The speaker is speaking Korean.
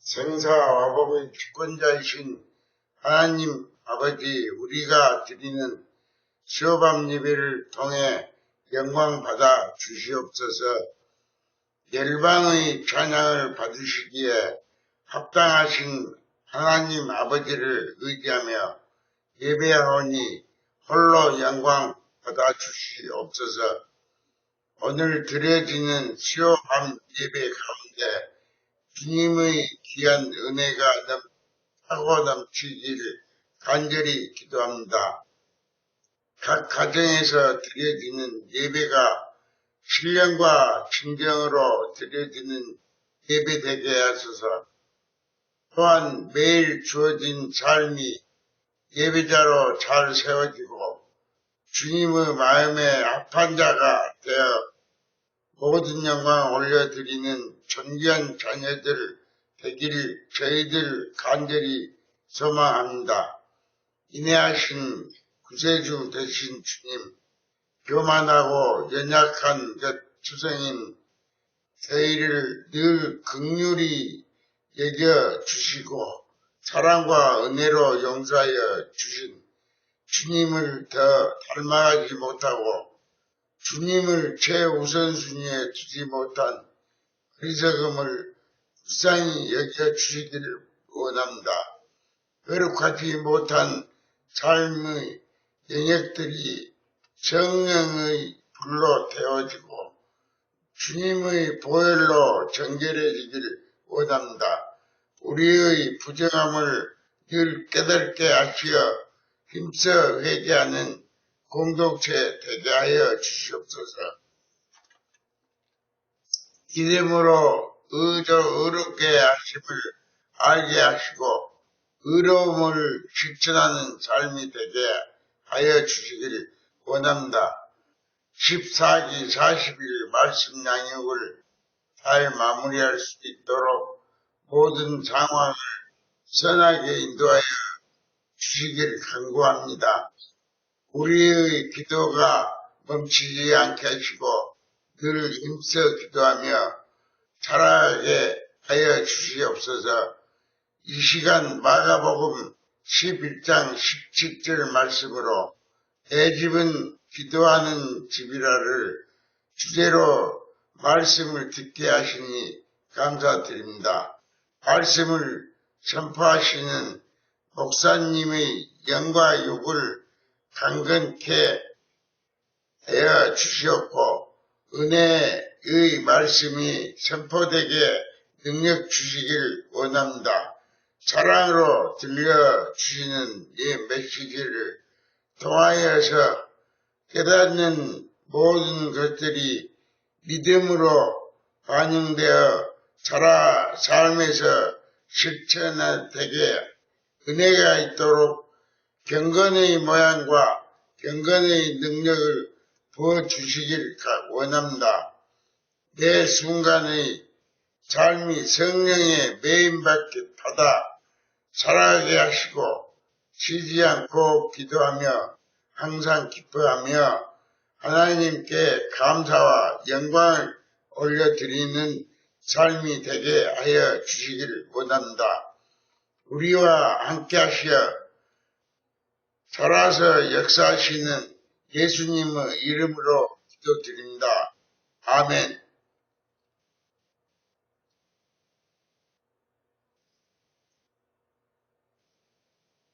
생사와 복의 주권자이신 하나님 아버지 우리가 드리는 시오밤 예배를 통해 영광 받아 주시옵소서. 열방의 찬양을 받으시기에 합당하신 하나님 아버지를 의지하며 예배하오니 홀로 영광 받아 주시옵소서. 오늘 드려지는 시오밤 예배 가운데 주님의 귀한 은혜가 넘, 하고 넘치기를 간절히 기도합니다. 각 가정에서 드려지는 예배가 신령과 진정으로 드려지는 예배 되게 하소서 또한 매일 주어진 삶이 예배자로 잘 세워지고 주님의 마음에 합한 자가 되어 모든 영광 올려드리는 존귀한 자녀들 되기를 저희들 간절히 소망합니다. 인내하신 구세주 되신 주님, 교만하고 연약한 것 주성인 저희를 늘 극률히 여겨 주시고 사랑과 은혜로 용서하여 주신 주님을 더 닮아가지 못하고 주님을 최우선순위에 두지 못한 어리석음을 불쌍히 여겨 주시기를 원합니다. 거룩하지 못한 삶의 영역들이 성령의 불로 태워지고 주님의 보혈로 정결해지기를 원합니다. 우리의 부정함을 늘 깨닫게 하시어 힘써 회개하는 공동체 되게 하여 주시옵소서. 이름으로 의저 의롭게 하심을 알게 하시고 의로움을 실천하는 삶이 되게 하여 주시기를 원합니다. 14기 40일 말씀 양육을 잘 마무리할 수 있도록 모든 상황을 선하게 인도하여 주시기를 간구합니다. 우리의 기도가 멈추지 않게 하시고 늘 힘써 기도하며 자라게 하여 주시옵소서 이 시간 마가복음 11장 17절 말씀으로 내 집은 기도하는 집이라를 주제로 말씀을 듣게 하시니 감사드립니다. 말씀을 선포하시는 목사님의 영과 욕을 강건케 하여 주시옵고 은혜의 말씀이 선포되게 능력 주시길 원합니다. 사랑으로 들려주시는 이 메시지를 통하여서 깨닫는 모든 것들이 믿음으로 반영되어 살아 삶에서 실천되게 은혜가 있도록 경건의 모양과 경건의 능력을 부어주시길 원합니다. 매 순간의 삶이 성령의 매인받게 받아 살아가게 하시고 쉬지 않고 기도하며 항상 기뻐하며 하나님께 감사와 영광을 올려드리는 삶이 되게 하여 주시기를 원합니다. 우리와 함께 하시어 살아서 역사하시는 예수님의 이름으로 기도드립니다. 아멘.